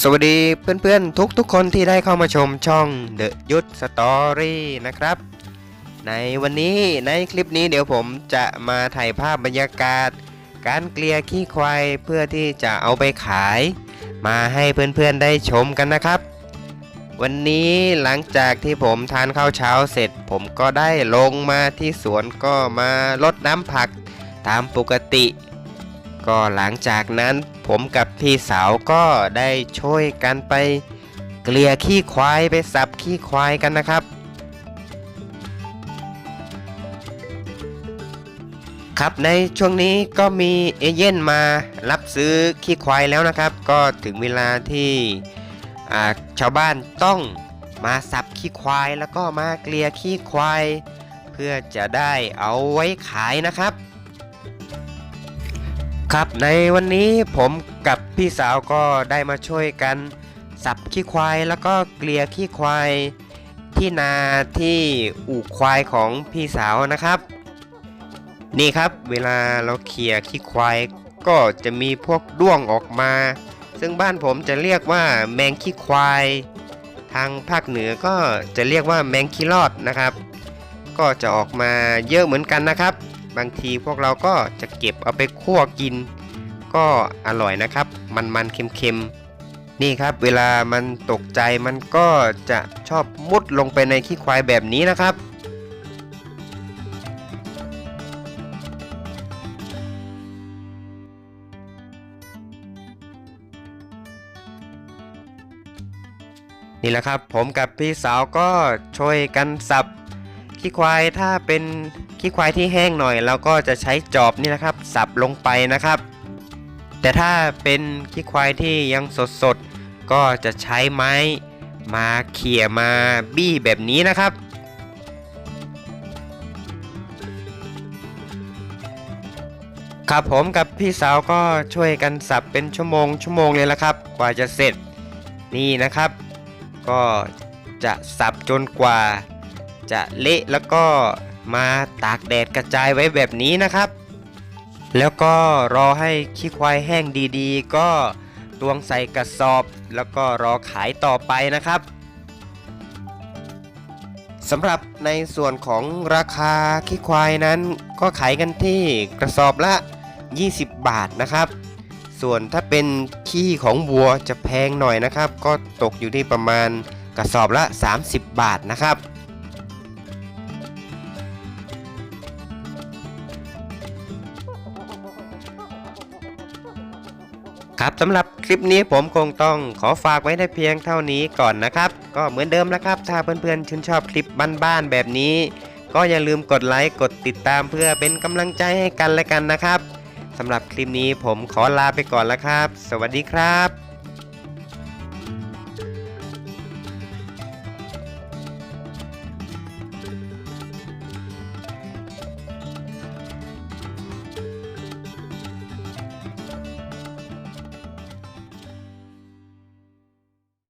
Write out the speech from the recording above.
สวัสดีเพื่อนๆ ทุกๆคนที่ได้เข้ามาชมช่อง The ยุทธสตอรี่นะครับ ในวันนี้ในคลิปนี้เดี๋ยวผมจะมาถ่ายภาพบรรยากาศ การเกลี่ยขี้ควายเพื่อที่จะเอาไปขาย มาให้เพื่อนๆได้ชมกันนะครับ วันนี้หลังจากที่ผมทานข้าวเช้าเสร็จ ผมก็ได้ลงมาที่สวนก็มาลดน้ำผักตามปกติ ก็หลังจากนั้น ผมกับพี่สาวก็ได้ช่วยกันไปเกลี่ยขี้ควายไปสับขี้ควายกันนะครับ ครับในช่วงนี้ก็มีเอเย่นมารับซื้อขี้ควายแล้วนะครับ ก็ถึงเวลาที่ชาวบ้านต้องมาสับขี้ควายแล้วก็มาเกลี่ยขี้ควาย เพื่อจะได้เอาไว้ขายนะครับ ครับในวันนี้ผมกับพี่สาวก็ได้มาช่วยกัน สับขี้ควายแล้วก็เกลี่ยขี้ควายที่นาที่อู่ควายของพี่สาวนะครับ นี่ครับเวลาเราเขี่ยขี้ควายก็จะมีพวกด้วงออกมา ซึ่งบ้านผมจะเรียกว่าแมงขี้ควาย ทางภาคเหนือก็จะเรียกว่าแมงขี้รอดนะครับ ก็จะออกมาเยอะเหมือนกันนะครับ บางทีพวกเราก็จะเก็บเอาไปคั่วกิน ก็อร่อยนะครับ มันมันๆเค็มๆ นี่ครับเวลามันตกใจมันก็จะชอบมุดลงไปในขี้ควายแบบนี้นะครับนี่แหละครับผมกับพี่สาวก็ช่วยกันสับ ขี้ควายถ้าเป็นขี้ควายที่แห้งหน่อยเราก็จะใช้จอบนี่นะครับ สับลงไปนะครับ แต่ถ้าเป็นขี้ควายที่ยังสดๆ ก็จะใช้ไม้มาเขี่ยมาบี้แบบนี้นะครับครับผมกับพี่สาวก็ช่วยกันสับเป็นชั่วโมงชั่วโมงเลยละครับ กว่าจะเสร็จนี่นะครับ ก็จะสับจนกว่า จะเละแล้วก็มาตากแดดกระจายไว้แบบนี้นะครับ แล้วก็รอให้ขี้ควายแห้งดีๆ ก็ตวงใส่กระสอบ แล้วก็รอขายต่อไปนะครับสำหรับในส่วนของราคาขี้ควายนั้น ก็ขายกันที่กระสอบละ 20 บาทนะครับ ส่วนถ้าเป็นขี้ของวัวจะแพงหน่อยนะครับ ก็ตกอยู่ที่ประมาณกระสอบละ 30 บาทนะครับ ครับสำหรับคลิปนี้ผมคงต้องขอฝากไว้ได้เพียงเท่านี้ก่อนนะครับ ก็เหมือนเดิมแล้วครับ ถ้าเพื่อนๆชื่นชอบคลิปบ้านๆแบบนี้ ก็อย่าลืมกดไลค์กดติดตามเพื่อเป็นกำลังใจให้กันและกันนะครับสำหรับคลิปนี้ผมขอลาไปก่อนแล้วครับ สวัสดีครับ